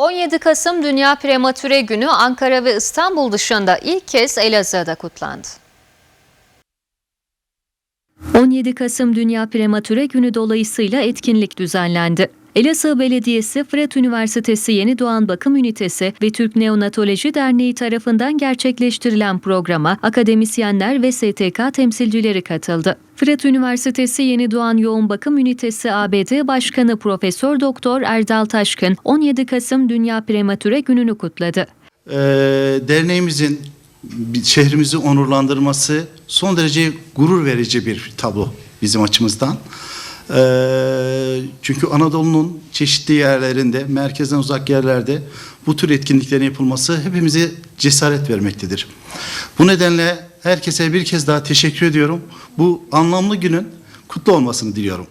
17 Kasım Dünya Prematüre Günü Ankara ve İstanbul dışında ilk kez Elazığ'da kutlandı. 17 Kasım Dünya Prematüre Günü dolayısıyla etkinlik düzenlendi. Elazığ Belediyesi, Fırat Üniversitesi Yeni Doğan Bakım Ünitesi ve Türk Neonatoloji Derneği tarafından gerçekleştirilen programa akademisyenler ve STK temsilcileri katıldı. Fırat Üniversitesi Yeni Doğan Yoğun Bakım Ünitesi ABD Başkanı Profesör Doktor Erdal Taşkın 17 Kasım Dünya Prematüre Günü'nü kutladı. Ee, derneğimizin şehrimizi onurlandırması son derece gurur verici bir tablo bizim açımızdan. Ee, çünkü Anadolu'nun çeşitli yerlerinde, merkezden uzak yerlerde bu tür etkinliklerin yapılması hepimize cesaret vermektedir. Bu nedenle herkese bir kez daha teşekkür ediyorum. Bu anlamlı günün kutlu olmasını diliyorum.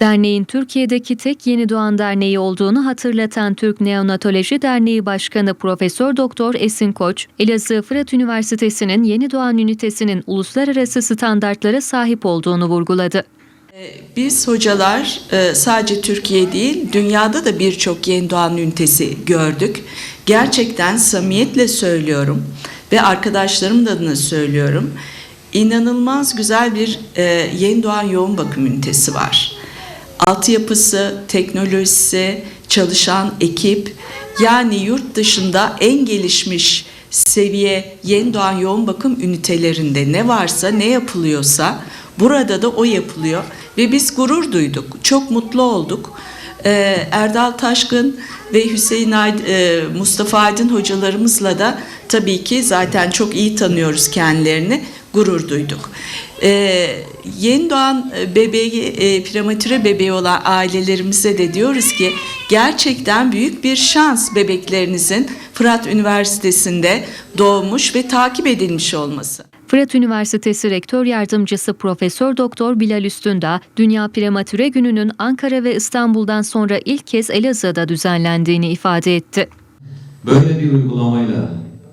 Derneğin Türkiye'deki tek yeni doğan derneği olduğunu hatırlatan Türk Neonatoloji Derneği Başkanı Profesör Doktor Esin Koç, Elazığ Fırat Üniversitesi'nin yeni doğan ünitesinin uluslararası standartlara sahip olduğunu vurguladı. Biz hocalar e, sadece Türkiye değil, dünyada da birçok yeni doğan ünitesi gördük. Gerçekten samimiyetle söylüyorum ve arkadaşlarım da adına söylüyorum. İnanılmaz güzel bir e, yeni doğan yoğun bakım ünitesi var. Altyapısı, teknolojisi, çalışan ekip, yani yurt dışında en gelişmiş seviye yeni doğan yoğun bakım ünitelerinde ne varsa, ne yapılıyorsa burada da o yapılıyor ve biz gurur duyduk, çok mutlu olduk. Ee, Erdal Taşkın ve Hüseyin Aydın, e, Mustafa Aydın hocalarımızla da tabii ki zaten çok iyi tanıyoruz kendilerini, gurur duyduk. Ee, yeni doğan e, bebeği, e, prematüre bebeği olan ailelerimize de diyoruz ki gerçekten büyük bir şans bebeklerinizin Fırat Üniversitesi'nde doğmuş ve takip edilmiş olması. Fırat Üniversitesi Rektör Yardımcısı Profesör Doktor Bilal Üstündağ, Dünya Prematüre Günü'nün Ankara ve İstanbul'dan sonra ilk kez Elazığ'da düzenlendiğini ifade etti. Böyle bir uygulamayla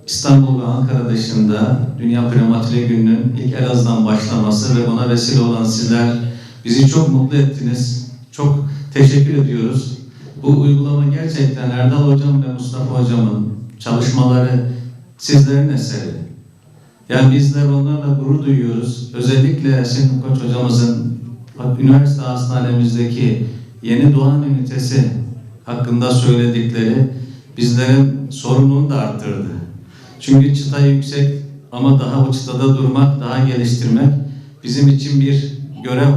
İstanbul ve Ankara dışında Dünya Prematüre Günü'nün ilk Elazığ'dan başlaması ve buna vesile olan sizler bizi çok mutlu ettiniz. Çok teşekkür ediyoruz. Bu uygulama gerçekten Erdal Hocam ve Mustafa Hocam'ın çalışmaları sizlerin eseri. Yani bizler onlarla gurur duyuyoruz. Özellikle Esin Koç hocamızın üniversite hastanemizdeki yeni doğan ünitesi hakkında söyledikleri bizlerin sorumluluğunu da arttırdı. Çünkü çıta yüksek ama daha bu çıtada durmak, daha geliştirmek bizim için bir görev